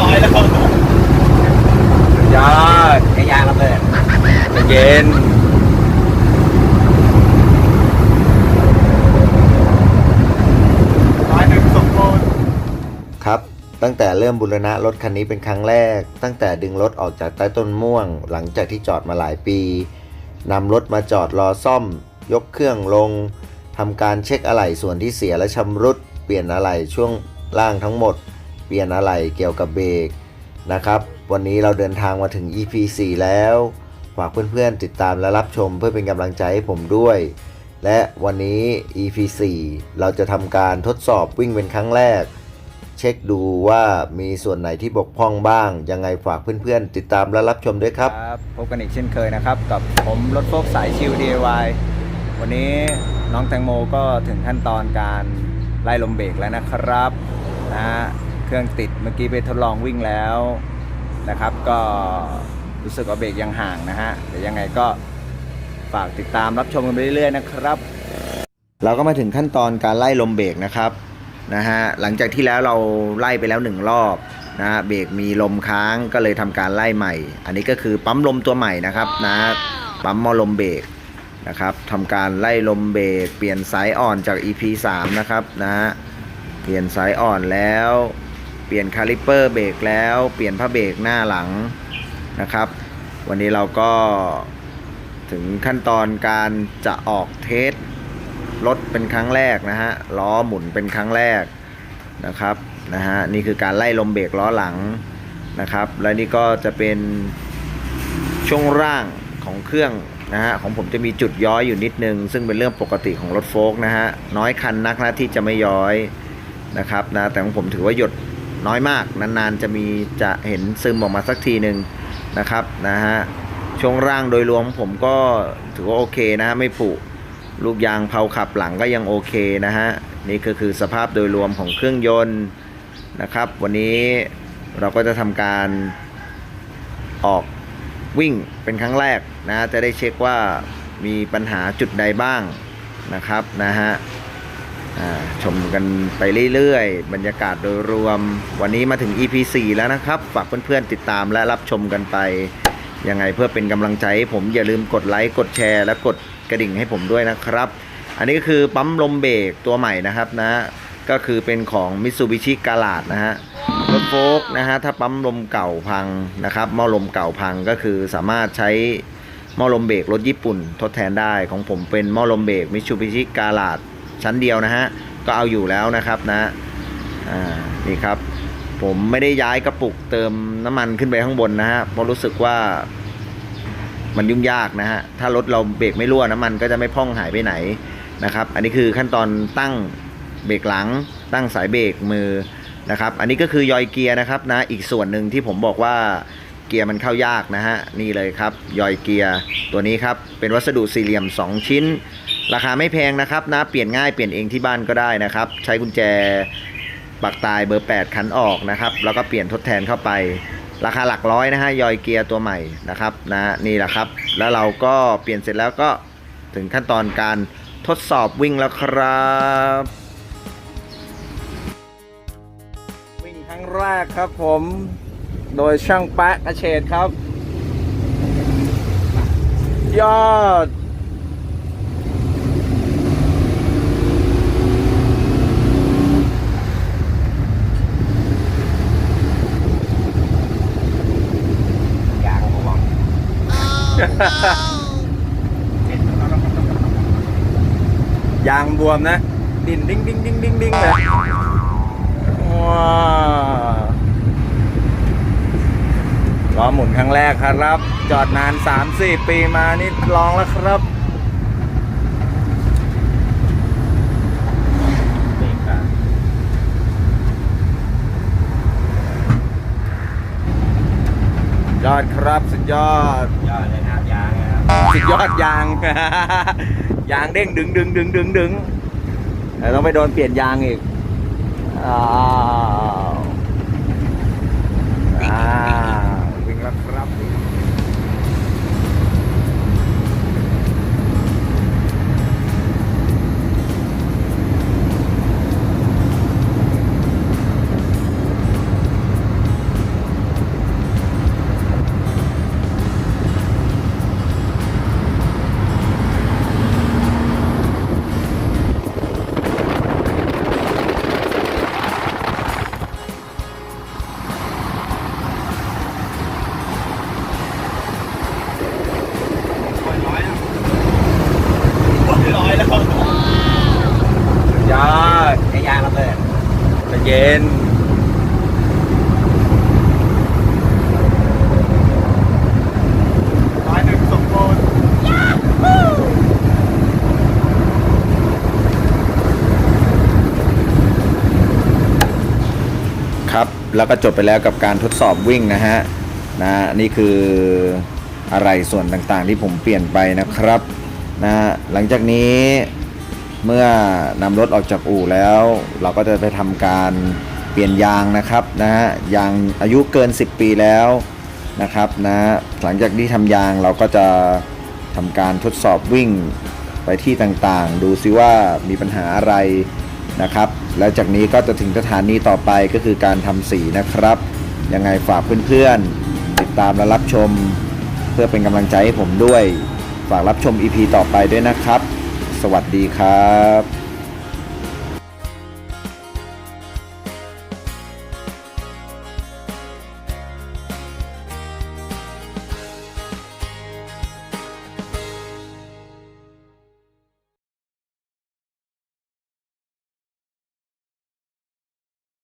ร้อยแล้วยอดยางระเบิดเย็นร้อยหนึ่งสมบูรณ์ครับ ตั้งแต่เริ่มบูรณะรถคันนี้เป็นครั้งแรก ตั้งแต่ดึงรถออกจากใต้ต้นม่วง หลังจากที่จอดมาหลายปีนำรถมาจอดรอซ่อม ยกเครื่องลงทำการเช็คอะไหล่ส่วนที่เสียและชำรุด เปลี่ยนอะไหล่ช่วงล่างทั้งหมด เปลี่ยนอะไหล่เกี่ยวกับเบรกนะครับ วันนี้เราเดินทางมาถึง EP 4 แล้ว ฝากเพื่อนๆติดตามและรับชมเพื่อเป็นกำลังใจให้ผมด้วย และวันนี้ EP 4 เราจะทำการทดสอบวิ่งเป็นครั้งแรก เช็คดูว่ามีส่วนไหนที่บกพร่องบ้าง ยังไงฝากเพื่อนๆ ติดตามและรับชมด้วยครับ ครับพบกันอีกเช่นเคยนะครับ กับผมรถโฟกสายชิว DIY วันนี้น้องแตงโมก็ถึงขั้นตอนการไล่ลมเบรกแล้วนะครับนะฮะ เครื่องติดเมื่อกี้ไปทดลองวิ่งแล้วนะครับ ก็รู้สึกว่าเบรกยังห่างนะฮะแต่ยังไงก็ฝากติดตามรับชมกันไปเรื่อยๆนะครับ เราก็มาถึงขั้นตอนการไล่ลมเบรกนะครับนะฮะหลังจากที่แล้วเราไล่ไปแล้วหนึ่งรอบนะเบรกมีลมค้างก็เลยทำการไล่ใหม่ อันนี้ก็คือปั๊มลมตัวใหม่นะครับนะปั๊มมอลมเบรกนะครับทำการไล่ลมเบรกเปลี่ยนสายอ่อนจาก EP 3 นะครับนะเปลี่ยนสายอ่อนแล้ว เปลี่ยนคาลิปเปอร์เบรกแล้วเปลี่ยนผ้าเบรกหน้าหลังนะครับ วันนี้เราก็ถึงขั้นตอนการจะออกเทสรถเป็นครั้งแรกนะฮะล้อหมุนเป็นครั้งแรกนะครับนะฮะนี่คือการไล่ลมเบรกล้อหลังนะครับ และนี่ก็จะเป็นช่วงร่างของเครื่องนะฮะของผมจะมีจุดย้อยอยู่นิดนึง ซึ่งเป็นเรื่องปกติของรถโฟล์กนะฮะน้อยคันนักนะที่จะไม่ย้อยนะครับนะแต่ของผมถือว่าหยด น้อยมาก นานๆจะมีจะเห็นซึมออกมาสักทีหนึ่งนะครับนะฮะช่วงร่างโดยรวมผมก็ถือว่าโอเคนะฮะไม่ผุลูกยางเผาขับหลังก็ยังโอเคนะฮะนี่ก็คือสภาพโดยรวมของเครื่องยนต์นะครับ วันนี้เราก็จะทำการออกวิ่งเป็นครั้งแรกนะจะได้เช็คว่ามีปัญหาจุดใดบ้างนะครับนะฮะ ชมกันไปเรื่อยๆ บรรยากาศโดยรวม วันนี้มาถึง EP 4 แล้วนะครับ ฝากเพื่อนๆติดตามและรับชมกันไป ยังไงเพื่อเป็นกำลังใจให้ผมอย่าลืมกดไลค์ กดแชร์ และกดกระดิ่งให้ผมด้วยนะครับ อันนี้ก็คือปั๊มลมเบรกตัวใหม่นะครับนะ ก็คือเป็นของ Mitsubishi g a l a d นะฮะรถโฟล์กนะฮะถ้าปั๊มลมเก่าพังนะครับหม้อลมเก่าพังก็คือสามารถใช้หม้อลมเบรกรถญี่ปุ่น ทดแทนได้ของผมเป็นหม้อลมเบรก Mitsubishi g a l a d ชั้นเดียวนะฮะก็เอาอยู่แล้วนะครับนะอ่านี่ครับ ผมไม่ได้ย้ายกระปุกเติมน้ำมันขึ้นไปข้างบนนะฮะเพราะรู้สึกว่ามันยุ่งยากนะฮะถ้ารถเราเบรกไม่รั่วน้ำมันก็จะไม่พ่องหายไปไหนนะครับ อันนี้คือขั้นตอนตั้งเบรกหลัง ตั้งสายเบรกมือนะครับอันนี้ก็คือยอยเกียร์นะครับนะอีกส่วนหนึ่งที่ผมบอกว่าเกียร์มันเข้ายากนะฮะนี่เลยครับยอยเกียร์ตัวนี้ครับเป็นวัสดุสี่เหลี่ยม 2 ชิ้น ราคาไม่แพงนะครับนะเปลี่ยนง่ายเปลี่ยนเองที่บ้านก็ได้นะครับ ใช้กุญแจปักตายเบอร์ 8 คันออกนะครับ แล้วก็เปลี่ยนทดแทนเข้าไป ราคาหลักร้อยนะฮะยอยเกียร์ตัวใหม่นะครับนะนี่แหละครับ แล้วเราก็เปลี่ยนเสร็จแล้วก็ถึงขั้นตอนการทดสอบวิ่งแล้วครับ วิ่งครั้งแรกครับผม โดยช่างแป๊ะอาเชษครับ ยอด ยางผมบอก ยางบวมนะ ดิ่นดิ้งดิ้งดิ้งดิ้งดิ้งเลยว้าล้อหมุนครั้งแรกครับ จอดนาน 3-4 ปีมานี่ลองแล้วครับเบรกอะยอดครับ สุดยอด สุดยอดยาง ยางเด้งดึงดึงดึงดึงดึงแต่ต้องไปโดนเปลี่ยนยางอีกอ้าวอ้าววิ่งแล้วครับ ย็นครับ แล้วก็จบไปแล้วกับการทดสอบวิ่งนะฮะนะนี่คืออะไรส่วนต่างๆที่ผมเปลี่ยนไปนะครับนะหลังจากนี้ เมื่อนำรถออกจากอู่แล้ว เราก็จะไปทำการเปลี่ยนยางนะครับนะฮะยางอายุเกิน 10 ปีแล้วนะครับนะหลังจากที่ทำยางเราก็จะทำการทดสอบวิ่งไปที่ต่างๆ ดูซิว่ามีปัญหาอะไรนะครับ แล้วจากนี้ก็จะถึงสถานีต่อไปก็คือการทำสีนะครับ ยังไงฝากเพื่อนๆ ติดตามและรับชม เพื่อเป็นกำลังใจให้ผมด้วย ฝากรับชม EP ต่อไปด้วยนะครับ สวัสดีครับ